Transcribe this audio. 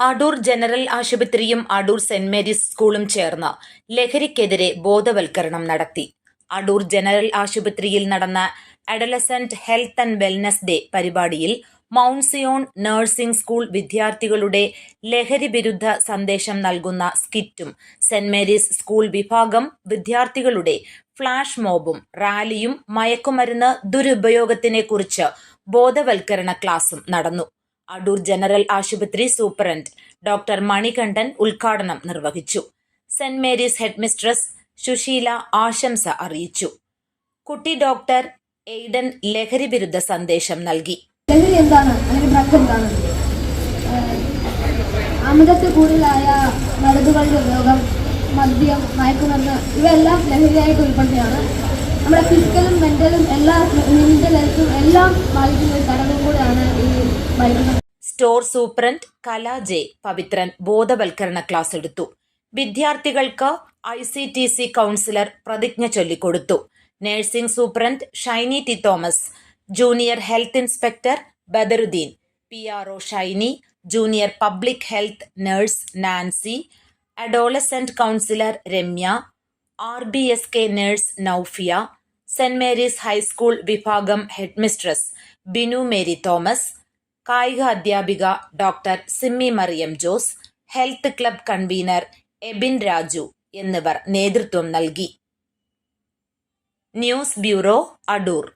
Adoor general ആശുപത്രിയും Adoor saint Mary's സ്കൂളും ചേർന്ന് ലഹരിക്കെതിരെ ബോധവൽക്കരണം നടത്തി. അടൂർ ജനറൽ ആശുപത്രിയിൽ നടന്ന adolescent health and wellness day പരിപാടിയിൽ മൗണ്ട് നഴ്സിംഗ് സ്കൂൾ വിദ്യാർത്ഥികളുടെ ലഹരി വിരുദ്ധ സന്ദേശം നൽകുന്ന സ്കിറ്റും സെന്റ് മേരീസ് സ്കൂൾ വിഭാഗം വിദ്യാർത്ഥികളുടെ ഫ്ളാഷ് മോബും റാലിയും മയക്കുമരുന്ന് ദുരുപയോഗത്തിനെക്കുറിച്ച് ബോധവൽക്കരണ ക്ലാസും നടന്നു. അടൂർ ജനറൽ ആശുപത്രി സൂപ്രണ്ട് ഡോക്ടർ മണികണ്ഠൻ ഉദ്ഘാടനം നിർവഹിച്ചു. സെന്റ് മേരീസ് ഹെഡ്മിസ്ട്രസ് സുശീല ആശംസ അറിയിച്ചു. കുട്ടി ഡോക്ടർ എയ്ഡൻ ലഹരി വിരുദ്ധ സന്ദേശം നൽകി. അമിതത്തിൽ കൂടുതലായ മരുന്നുകളുടെ ഉപയോഗം മദ്യം മയക്കുമരുന്ന് ഇവയെല്ലാം ലഹരിയായിട്ട് ഉൾപ്പെടുന്നതാണ്. നമ്മുടെ ഫിസിക്കലും മെന്റലും എല്ലാ മെന്റൽ ഹെൽത്തും എല്ലാം ബാധിക്കുന്ന ഒരു ഘടകം കൂടെയാണ് ഈ മരുന്ന് store superintendent Kala J Pavithran ബോധവൽക്കരണ ക്ലാസ് എടുത്തു. വിദ്യാർത്ഥികൾക്ക് I C T C counsellor പ്രതിജ്ഞ ചൊല്ലിക്കൊടുത്തു. Nursing superintendent Shiny T Thomas junior health inspector Badaruddin P R O Shiny junior public health nurse Nancy adolescent counsellor Ramya R B S K nurse Noufiya saint Mary's high school വിഭാഗം headmistress Binu Mary Thomas കായിക അധ്യാപിക doctor Simmy Mariyam Jose health club convener Ebin Raju എന്നിവർ നേതൃത്വം നൽകി. News bureau Adoor.